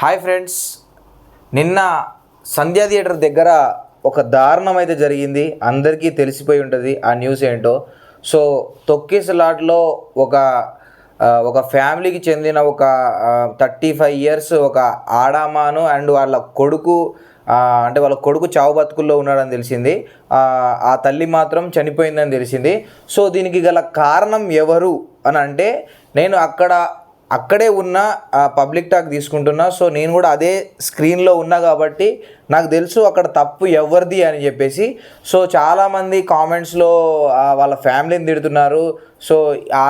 Hi friends నిన్న సంధ్యా theatre దగ్గర ఒక దారుణం అయితే జరిగింది. అందరికీ తెలిసిపోయి ఉంటుంది ఆ న్యూస్ ఏంటో. సో తొక్కిసలాట్లో ఒక ఒక ఫ్యామిలీకి చెందిన ఒక థర్టీ ఫైవ్ ఇయర్స్ ఒక ఆడామాను అండ్ వాళ్ళ కొడుకు అంటే వాళ్ళ కొడుకు చావు బతుకుల్లో ఉన్నాడని తెలిసింది. ఆ తల్లి మాత్రం చనిపోయిందని తెలిసింది. సో దీనికి గల కారణం ఎవరు అని అంటే నేను అక్కడ అక్కడే ఉన్న పబ్లిక్ టాక్ తీసుకుంటున్నా. సో నేను కూడా అదే స్క్రీన్లో ఉన్నా కాబట్టి నాకు తెలుసు అక్కడ తప్పు ఎవరిది అని చెప్పేసి. సో చాలామంది కామెంట్స్లో వాళ్ళ ఫ్యామిలీని తిడుతున్నారు. సో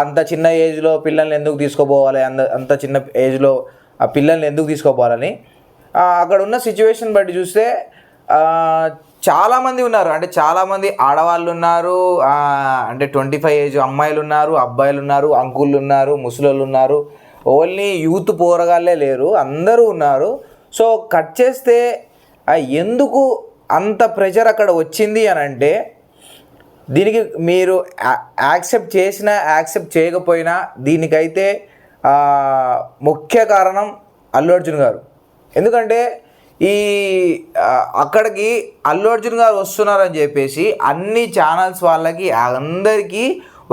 అంత చిన్న ఏజ్లో పిల్లల్ని ఎందుకు తీసుకోపోవాలి? అంత అంత చిన్న ఏజ్లో ఆ పిల్లల్ని ఎందుకు తీసుకోపోవాలని. అక్కడ ఉన్న సిచ్యువేషన్ బట్టి చూస్తే చాలామంది ఉన్నారు. అంటే చాలామంది ఆడవాళ్ళు ఉన్నారు. అంటే ట్వంటీ ఫైవ్ ఏజ్ అమ్మాయిలు ఉన్నారు అబ్బాయిలు ఉన్నారు అంకుళ్ళు ఉన్నారు ముసలోళ్ళు ఉన్నారు. ఓన్లీ యూత్ పోరగాళ్ళే లేరు అందరూ ఉన్నారు. సో కట్ చేస్తే ఎందుకు అంత ప్రెషర్ అక్కడ వచ్చింది అని అంటే దీనికి మీరు యాక్సెప్ట్ చేసినా యాక్సెప్ట్ చేయకపోయినా దీనికైతే ముఖ్య కారణం అల్లు అర్జున్ గారు. ఎందుకంటే ఈ అక్కడికి అల్లు అర్జున్ గారు వస్తున్నారని చెప్పేసి అన్ని ఛానల్స్ వాళ్ళకి అందరికీ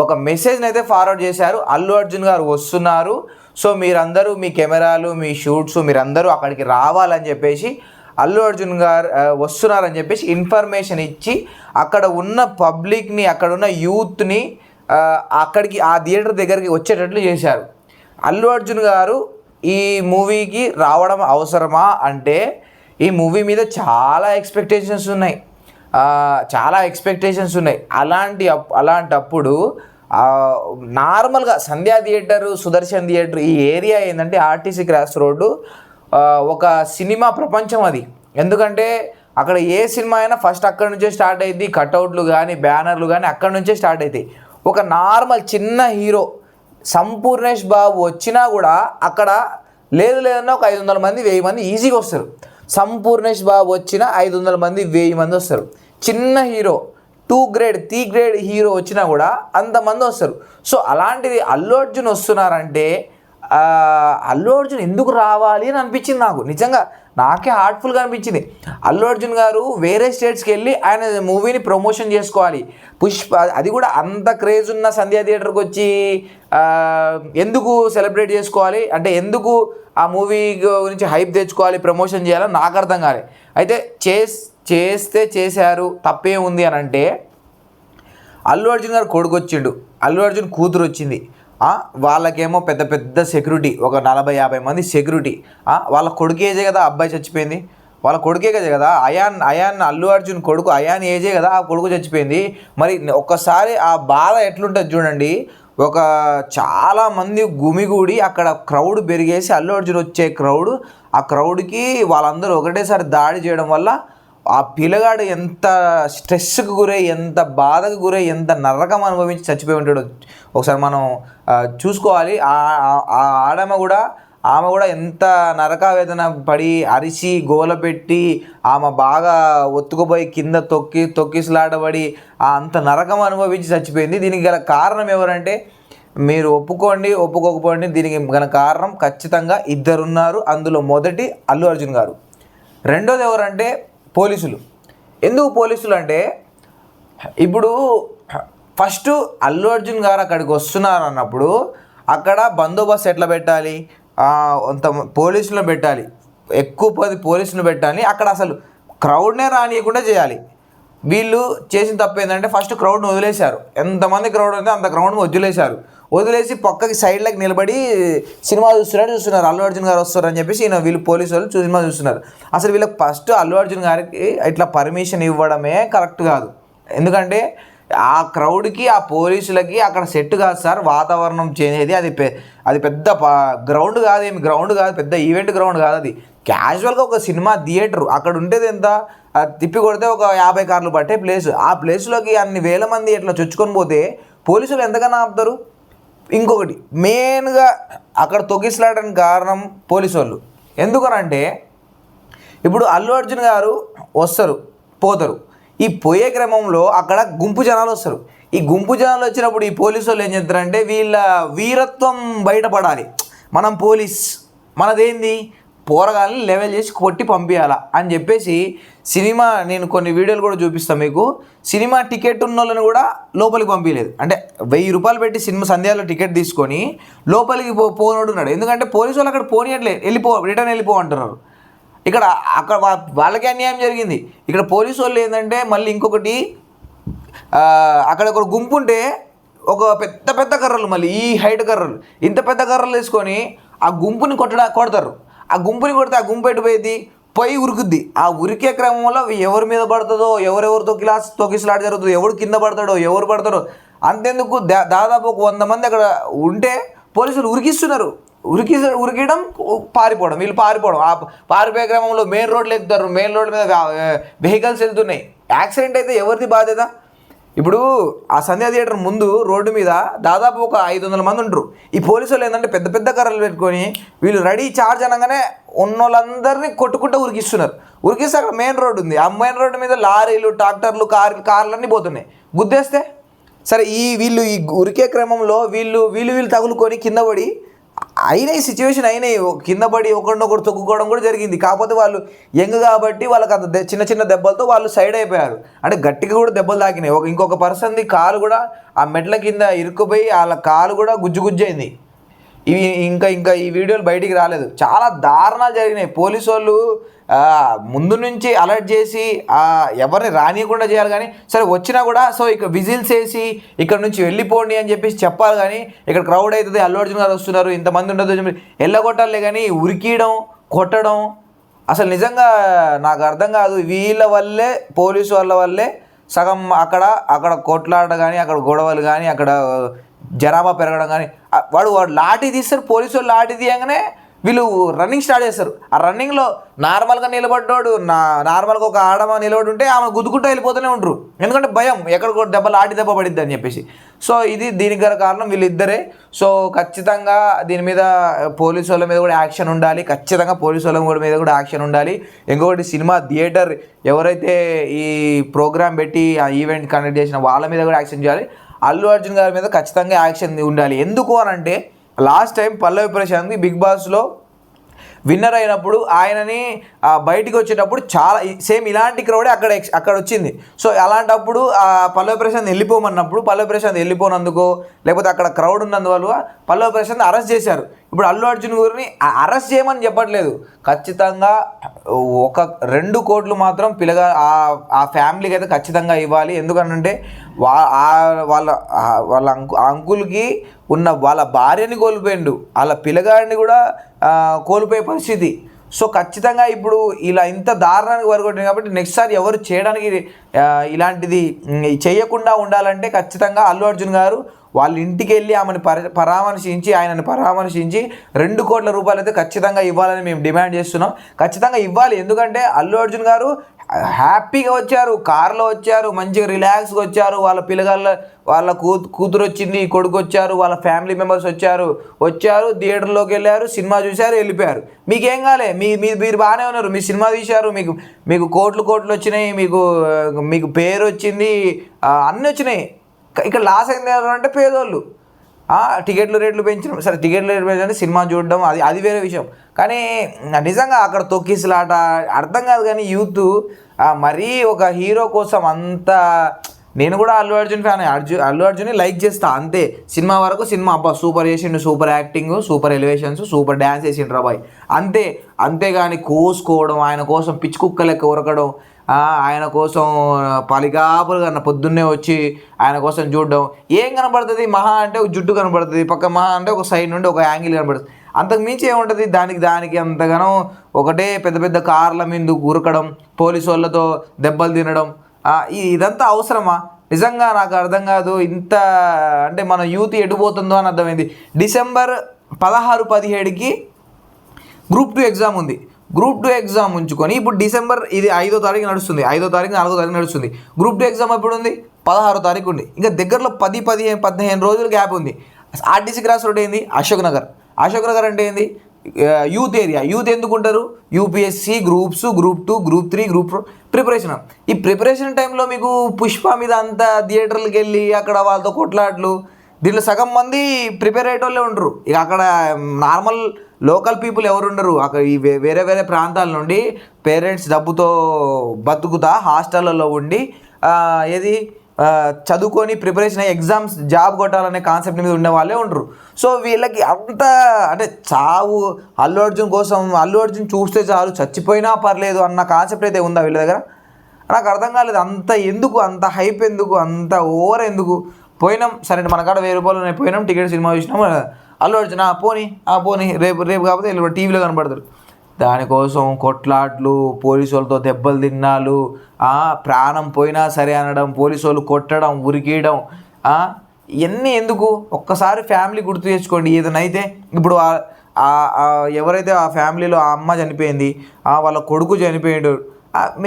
ఒక మెసేజ్ని అయితే ఫార్వర్డ్ చేశారు. అల్లు అర్జున్ గారు వస్తున్నారు. సో మీరందరూ మీ కెమెరాలు మీ షూట్స్ మీరందరూ అక్కడికి రావాలని చెప్పేసి అల్లు అర్జున్ గారు వస్తున్నారని చెప్పేసి ఇన్ఫర్మేషన్ ఇచ్చి అక్కడ ఉన్న పబ్లిక్ని అక్కడ ఉన్న యూత్ని అక్కడికి ఆ థియేటర్ దగ్గరికి వచ్చేటట్లు చేశారు. అల్లు అర్జున్ గారు ఈ మూవీకి రావడం అవసరమా అంటే ఈ మూవీ మీద చాలా ఎక్స్పెక్టేషన్స్ ఉన్నాయి. చాలా ఎక్స్పెక్టేషన్స్ ఉన్నాయి. అలాంటి అప్- అలాంటప్పుడు నార్మల్గా సంధ్యా థియేటర్ సుదర్శన్ థియేటర్ ఈ ఏరియా ఏంటంటే ఆర్టీసీ క్రాస్ రోడ్డు. ఒక సినిమా ప్రపంచం అది. ఎందుకంటే అక్కడ ఏ సినిమా అయినా ఫస్ట్ అక్కడ నుంచే స్టార్ట్ అయింది కట్అవుట్లు కానీ బ్యానర్లు కానీ అక్కడ నుంచే స్టార్ట్ అవుతాయి ఒక నార్మల్ చిన్న హీరో సంపూర్ణేష్ బాబు వచ్చినా కూడా అక్కడ లేదు లేదన్నా ఒక ఐదు వందల మంది వెయ్యి మంది ఈజీగా వస్తారు. సంపూర్ణేష్ బాబు వచ్చిన ఐదు వందల మంది వెయ్యి మంది వస్తారు. చిన్న hero two grade three grade hero వచ్చినా కూడా అంతమంది వస్తారు. సో అలాంటిది అల్లు అర్జున్ వస్తున్నారంటే అల్లు అర్జున్ ఎందుకు రావాలి అని అనిపించింది నాకు. నిజంగా నాకే హార్ట్ఫుల్గా అనిపించింది. అల్లు అర్జున్ గారు వేరే స్టేట్స్కి వెళ్ళి ఆయన మూవీని ప్రమోషన్ చేసుకోవాలి. పుష్ప అది కూడా అంత క్రేజ్ ఉన్న సంధ్యా థియేటర్కి వచ్చి ఎందుకు సెలబ్రేట్ చేసుకోవాలి? అంటే ఎందుకు ఆ మూవీ గురించి హైప్ తెచ్చుకోవాలి ప్రమోషన్ చేయాలని నాకు అర్థం కాలే. అయితే చేస్ చేస్తే చేశారు తప్పే ఉంది అని అంటే అల్లు అర్జున్ గారు కొడుకు వచ్చిండు అల్లు అర్జున్ కూతురు వచ్చింది వాళ్ళకేమో పెద్ద పెద్ద సెక్యూరిటీ ఒక నలభై యాభై మంది సెక్యూరిటీ వాళ్ళ కొడుకు ఏజే కదా అబ్బాయి చచ్చిపోయింది? వాళ్ళ కొడుకే కదా కదా? అయాన్ అయాన్ అల్లు అర్జున్ కొడుకు అయాన్ ఏజే కదా ఆ కొడుకు చచ్చిపోయింది? మరి ఒక్కసారి ఆ బాధ ఎట్లుంటుంది చూడండి. ఒక చాలామంది గుమిగూడి అక్కడ క్రౌడ్ పెరిగేసి అల్లు అర్జున్ వచ్చే క్రౌడ్ ఆ క్రౌడ్కి వాళ్ళందరూ ఒకటేసారి దాడి చేయడం వల్ల ఆ పిల్లగాడు ఎంత స్ట్రెస్కి గురై ఎంత బాధకు గురై ఎంత నరకం అనుభవించి చచ్చిపోయి ఉంటాడు ఒకసారి మనం చూసుకోవాలి. ఆ ఆ- ఆ ఆడమ కూడా ఆమె కూడా ఎంత నరకావేదన పడి అరిచి గోల పెట్టి ఆమె బాగా ఒత్తుకుపోయి కింద తొక్కి తొక్కిసలాడబడి ఆ అంత నరకం అనుభవించి చచ్చిపోయింది. దీనికి గల కారణం ఎవరంటే మీరు ఒప్పుకోండి ఒప్పుకోకపోండి దీనికి గల కారణం ఖచ్చితంగా ఇద్దరున్నారు. అందులో మొదటి అల్లు అర్జున్ గారు. రెండోది ఎవరంటే పోలీసులు. ఎందుకు పోలీసులు అంటే ఇప్పుడు ఫస్ట్ అల్లు అర్జున్ గారు అక్కడికి వస్తున్నారు అన్నప్పుడు అక్కడ బందోబస్తు ఎట్లా పెట్టాలి? అంత కొంత పోలీసులను పెట్టాలి. ఎక్కువ పది పోలీసులను పెట్టాలి. అక్కడ అసలు క్రౌడ్నే రానియకుండా చేయాలి. వీళ్ళు చేసిన తప్పు ఏంటంటే ఫస్ట్ క్రౌడ్ని వదిలేశారు. ఎంతమంది క్రౌడ్ ఉంటే అంత క్రౌడ్ని వదిలేశారు. వదిలేసి పక్కకి సైడ్లకు నిలబడి సినిమా చూస్తున్నారు చూస్తున్నారు. అల్లు అర్జున్ గారు వస్తారని చెప్పేసి ఈయన వీళ్ళు పోలీసు వాళ్ళు సినిమా చూస్తున్నారు. అసలు వీళ్ళకి ఫస్ట్ అల్లు అర్జున్ గారికి ఇట్లా పర్మిషన్ ఇవ్వడమే కరెక్ట్ కాదు. ఎందుకంటే ఆ క్రౌడ్కి ఆ పోలీసులకి అక్కడ సెట్ కాదు సార్. వాతావరణం చేంజ్ అయ్యేది. అది పె అది పెద్ద గ్రౌండ్ కాదు ఏమి గ్రౌండ్ కాదు. పెద్ద ఈవెంట్ గ్రౌండ్ కాదు అది. క్యాజువల్గా ఒక సినిమా థియేటర్. అక్కడ ఉండేది ఎంత? తిప్పి కొడితే ఒక యాభై కార్లు పట్టే ప్లేస్. ఆ ప్లేస్లోకి అన్ని వేల మంది ఇట్లా చొచ్చుకొని పోతే పోలీసులు ఎంతకన్నా ఆపుతారు? ఇంకొకటి మెయిన్గా అక్కడ తొగిసలాడడానికి కారణం పోలీసు వాళ్ళు ఎందుకనంటే ఇప్పుడు అల్లు అర్జున్ గారు వస్తారు పోతారు. ఈ పోయే క్రమంలో అక్కడ గుంపు జనాలు వస్తారు. ఈ గుంపు జనాలు వచ్చినప్పుడు ఈ పోలీసు వాళ్ళు ఏం చేస్తారంటే వీళ్ళ వీరత్వం బయటపడాలి. మనం పోలీస్ మనదేంది? పోరగాళ్ళని లెవెల్ చేసి కొట్టి పంపించాలా అని చెప్పేసి సినిమా నేను కొన్ని వీడియోలు కూడా చూపిస్తాను మీకు. సినిమా టికెట్ ఉన్న వాళ్ళని కూడా లోపలికి పంపించలేదు అంటే వెయ్యి రూపాయలు పెట్టి సినిమా సంధ్యాలో టికెట్ తీసుకొని లోపలికి పో పోనోడు ఉన్నాడు. ఎందుకంటే పోలీసు వాళ్ళు అక్కడ పోనీయట్లేదు వెళ్ళిపో రిటర్న్ వెళ్ళిపో అంటున్నారు. ఇక్కడ అక్కడ వాళ్ళకే వాళ్ళకి అన్యాయం జరిగింది. ఇక్కడ పోలీసు వాళ్ళు ఏంటంటే మళ్ళీ ఇంకొకటి అక్కడ ఒక గుంపు ఉంటే ఒక పెద్ద పెద్ద కర్రలు మళ్ళీ ఈ హైట్ కర్రలు. ఇంత పెద్ద కర్రలు వేసుకొని ఆ గుంపుని కొట్టడా కొడతారు. ఆ గుంపుని కొడితే ఆ గుంపు ఎటుపోయేది పై ఉరుకుద్ది. ఆ ఉరికే క్రమంలో ఎవరి మీద పడుతుందో ఎవరెవరు తొక్కిలాస్ తొక్కిసలాట జరుగుతుందో ఎవడు కింద పడతాడో ఎవరు పడతాడో అంతెందుకు దా- దాదాపు ఒక వంద మంది అక్కడ ఉంటే పోలీసులు ఉరికిస్తున్నారు. ఉరికి ఉరికియడం పారిపోవడం వీళ్ళు పారిపోవడం. ఆ పారిపోయే క్రమంలో మెయిన్ రోడ్లు ఎక్కుతారు. మెయిన్ రోడ్ మీద వెహికల్స్ వెళ్తున్నాయి. యాక్సిడెంట్ అయితే ఎవరిది బాధ్యత? ఇప్పుడు ఆ సంధ్యా థియేటర్ ముందు రోడ్డు మీద దాదాపు ఒక ఐదు వందల మంది ఉంటారు ఈ పోలీసు వాళ్ళు ఏంటంటే పెద్ద పెద్ద కర్రలు పెట్టుకొని వీళ్ళు రెడీ చార్జ్ అనగానే ఉన్న వాళ్ళందరినీ కొట్టుకుంటూ ఉరికిస్తున్నారు. ఉరికిస్తే అక్కడ మెయిన్ రోడ్ ఉంది. ఆ మెయిన్ రోడ్డు మీద లారీలు ట్రాక్టర్లు కార్ కార్లు అన్నీ పోతున్నాయి. గుద్దేస్తే సరే ఈ వీళ్ళు ఈ ఉరికే క్రమంలో వీళ్ళు వీళ్ళు వీళ్ళు తగులుకొని కింద పడి అయినాయి సిచ్యువేషన్ అయినాయి. కింద పడి ఒకరినొకరు తొక్కుకోవడం కూడా జరిగింది. కాకపోతే వాళ్ళు యంగ్ కాబట్టి వాళ్ళకి అంత చిన్న చిన్న దెబ్బలతో వాళ్ళు సైడ్ అయిపోయారు. అంటే గట్టిగా కూడా దెబ్బలు తాకినాయి. ఒక ఇంకొక పర్సన్ది కాలు కూడా ఆ మెట్ల కింద ఇరుక్కుపోయి వాళ్ళ కాలు కూడా గుజ్జు గుజ్జయింది ఇవి ఇంకా ఇంకా ఈ వీడియోలు బయటికి రాలేదు. చాలా దారుణాలు జరిగినాయి. పోలీసు వాళ్ళు ముందు నుంచి అలర్ట్ చేసి ఎవరిని రానియకుండా చేయాలి కానీ సరే వచ్చినా కూడా సో ఇక విజిల్స్ వేసి ఇక్కడ నుంచి వెళ్ళిపోండి అని చెప్పేసి చెప్పాలి కానీ ఇక్కడ క్రౌడ్ అవుతుంది. అల్లు అర్జున్ గారు వస్తున్నారు ఇంతమంది ఉండదు అని చెప్పి ఎల్లగొట్టాలి కానీ ఉరికీయడం కొట్టడం అసలు నిజంగా నాకు అర్థం కాదు. వీళ్ళ వల్లే పోలీసు వాళ్ళ వల్లే సగం అక్కడ అక్కడ కొట్లాట కానీ అక్కడ గొడవలు కానీ అక్కడ జనాభా పెరగడం కానీ వాడు వాడు లాఠీ తీస్తారు పోలీసు వాళ్ళు లాఠీ తీయగానే వీళ్ళు రన్నింగ్ స్టార్ట్ చేస్తారు. ఆ రన్నింగ్లో నార్మల్గా నిలబడ్డాడు నా నార్మల్గా ఒక ఆడమ నిలబడి ఉంటే ఆమె గుద్దుకుంటూ వెళ్ళిపోతూనే ఉంటారు ఎందుకంటే భయం ఎక్కడ దెబ్బ లాటి దెబ్బ పడిద్ది అని చెప్పేసి. సో ఇది దీనికి గల కారణం వీళ్ళిద్దరే. సో ఖచ్చితంగా దీని మీద పోలీసు వాళ్ళ మీద కూడా యాక్షన్ ఉండాలి. ఖచ్చితంగా పోలీసు వాళ్ళ కూడా మీద కూడా యాక్షన్ ఉండాలి. ఇంకొకటి సినిమా థియేటర్ ఎవరైతే ఈ ప్రోగ్రామ్ పెట్టి ఆ ఈవెంట్ కండక్ట్ చేసిన వాళ్ళ మీద కూడా యాక్షన్ చేయాలి. అల్లు అర్జున్ గారి మీద ఖచ్చితంగా యాక్షన్ ఉండాలి. ఎందుకు అని అంటే లాస్ట్ టైం పల్లవి ప్రశాంత్కి బిగ్ బాస్లో విన్నర్ అయినప్పుడు ఆయనని బయటికి వచ్చేటప్పుడు చాలా సేమ్ ఇలాంటి క్రౌడే అక్కడ అక్కడ వచ్చింది. సో అలాంటప్పుడు ఆ పల్లవి ప్రశాంత్ వెళ్ళిపోమన్నప్పుడు పల్లవి ప్రశాంత్ వెళ్ళిపోనందుకు లేకపోతే అక్కడ క్రౌడ్ ఉన్నందువల్ల పల్లవి ప్రశాంత్ అరెస్ట్ చేశారు. ఇప్పుడు అల్లు అర్జున్ గురిని అరెస్ట్ చేయమని చెప్పట్లేదు. ఖచ్చితంగా ఒక రెండు కోట్లు మాత్రం పిల్లగా ఆ ఫ్యామిలీకి అయితే ఖచ్చితంగా ఇవ్వాలి. ఎందుకంటే వా వాళ్ళ వాళ్ళ అంకు ఆ అంకుల్కి ఉన్న వాళ్ళ భార్యని కోల్పోయిండు. వాళ్ళ పిల్లగాడిని కూడా కోల్పోయే పరిస్థితి. సో ఖచ్చితంగా ఇప్పుడు ఇలా ఇంత దారుణానికి వరకొట్టింది కాబట్టి నెక్స్ట్ సారి ఎవరు చేయడానికి ఇలాంటిది చేయకుండా ఉండాలంటే ఖచ్చితంగా అల్లు అర్జున్ గారు వాళ్ళ ఇంటికి వెళ్ళి ఆమెను పరామర్శించి ఆయనను పరామర్శించి రెండు కోట్ల రూపాయలు అయితే ఖచ్చితంగా ఇవ్వాలని మేము డిమాండ్ చేస్తున్నాం. ఖచ్చితంగా ఇవ్వాలి. ఎందుకంటే అల్లు అర్జున్ గారు హ్యాపీగా వచ్చారు కార్లో వచ్చారు మంచిగా రిలాక్స్గా వచ్చారు వాళ్ళ పిల్లగాళ్ళ వాళ్ళ కూతు కూతురు వచ్చింది కొడుకు వచ్చారు వాళ్ళ ఫ్యామిలీ మెంబర్స్ వచ్చారు వచ్చారు థియేటర్లోకి వెళ్ళారు సినిమా చూశారు వెళ్ళిపోయారు. మీకేం కాలే? మీ మీరు బాగానే ఉన్నారు. మీ సినిమా తీశారు మీకు మీకు కోట్లు కోట్లు వచ్చినాయి మీకు మీకు పేరు వచ్చింది అన్నీ వచ్చినాయి. ఇక్కడ లాస్ అయింది ఎవరు అంటే పేదోళ్ళు. టికెట్లు రేట్లు పెంచడం సరే టికెట్లు రేట్లు పెంచడం సినిమా చూడడం అది అది వేరే విషయం. కానీ నిజంగా అక్కడ తొక్కిసలాట అర్థం కాదు కానీ యూత్ మరీ ఒక హీరో కోసం అంత నేను కూడా అల్లు అర్జున్ ఫ్యాన్ అర్జున్ అల్లు అర్జున్ లైక్ చేస్తా అంతే. సినిమా వరకు సినిమా అబ్బా సూపర్ చేసిండు super acting super elevations super dance వేసిండు రాబాయ్ అంతే అంతేగాని కోసుకోవడం ఆయన కోసం పిచ్చి కుక్క లెక్క ఉరకడం ఆయన కోసం పలికాపులు కన్నా పొద్దున్నే వచ్చి ఆయన కోసం చూడడం. ఏం కనబడుతుంది? మహా అంటే ఒక జుట్టు కనబడుతుంది. పక్క మహా అంటే ఒక సైడ్ నుండి ఒక యాంగిల్ కనబడుతుంది. అంతకు మించి ఏముంటుంది? దానికి దానికి అంతగానో ఒకటే పెద్ద పెద్ద కార్ల మీద ఉరకడం పోలీసు వాళ్ళతో దెబ్బలు తినడం. ఇదంతా అవసరమా? నిజంగా నాకు అర్థం కాదు. ఇంత అంటే మన యూత్ ఎటుపోతుందో అని అర్థమైంది. డిసెంబర్ పదహారు పదిహేడుకి గ్రూప్ టూ ఎగ్జామ్ ఉంది. గ్రూప్ టూ ఎగ్జామ్ ఉంచుకొని ఇప్పుడు డిసెంబర్ ఇది ఐదో తారీఖు నడుస్తుంది. ఐదో తారీఖు నాలుగో తారీఖు నడుస్తుంది. గ్రూప్ టూ ఎగ్జామ్ ఎప్పుడు ఉంది పదహారో తారీఖు ఉంది. ఇంకా దగ్గరలో పది పదిహేను పదిహేను రోజులు గ్యాప్ ఉంది. ఆర్టీసీ క్రాస్ రోడ్ ఏంది? అశోక్ నగర్. అశోక్ నగర్ అంటే ఏంది? Youth area. యూత్ ఎందుకు ఉంటారు groups group two group three group four. Preparation. ఈ ప్రిపరేషన్ టైంలో మీకు పుష్ప మీద అంతా థియేటర్లకు వెళ్ళి అక్కడ వాళ్ళతో కొట్లాట్లు దీంట్లో సగం మంది ప్రిపేర్ అయ్యేటోళ్ళే ఉంటారు. ఇక అక్కడ నార్మల్ లోకల్ పీపుల్ ఎవరు ఉండరు అక్కడ ఈ వే- వేరే వేరే ప్రాంతాల నుండి పేరెంట్స్ డబ్బుతో బతుకుతా హాస్టళ్ళలో ఉండి ఏది? చదువుకొని ప్రిపరేషన్ అయ్యి ఎగ్జామ్స్ జాబ్ కొట్టాలనే కాన్సెప్ట్ మీద ఉండే వాళ్ళే ఉండరు. సో వీళ్ళకి అంత అంటే చావు అల్లు అర్జున్ కోసం అల్లు అర్జున్ చూస్తే చాలు చచ్చిపోయినా పర్లేదు అన్న కాన్సెప్ట్ అయితే ఉందా వీళ్ళ దగ్గర? నాకు అర్థం కాలేదు అంత ఎందుకు అంత హైప్ ఎందుకు అంత ఓవర్ ఎందుకు? పోయినాం సరే మన కాడ వెయ్యి రూపాయలు పోయినాం టికెట్ సినిమా చూసినాం అల్లు అర్జున్ ఆ పోనీ ఆ పోనీ రేపు రేపు కాకపోతే వీళ్ళు టీవీలో కనబడతారు. దానికోసం కొట్లాట్లు పోలీసు వాళ్ళతో దెబ్బలు తిన్నాలు ప్రాణం పోయినా సరే అనడం పోలీసు వాళ్ళు కొట్టడం ఉరికేయడం ఇవన్నీ ఎందుకు? ఒక్కసారి ఫ్యామిలీ గుర్తు తెచ్చుకోండి ఏదైనా అయితే ఇప్పుడు ఎవరైతే ఆ ఫ్యామిలీలో ఆ అమ్మ చనిపోయింది వాళ్ళ కొడుకు చనిపోయాడు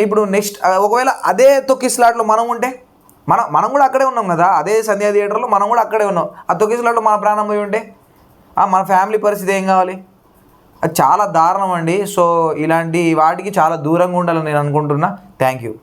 ఇప్పుడు నెక్స్ట్ ఒకవేళ అదే తొక్కిస్లాట్లో మనం ఉంటే మనం మనం కూడా అక్కడే ఉన్నాం కదా అదే సంధ్యా థియేటర్లో మనం కూడా అక్కడే ఉన్నాం. ఆ తొక్కిస్లాట్లో మన ప్రాణం పోయి ఉంటే మన ఫ్యామిలీ పరిస్థితి ఏం కావాలి? అది చాలా దారుణం అండి. సో ఇలాంటి వాటికి చాలా దూరంగా ఉండాలని నేను అనుకుంటున్నా. Thank you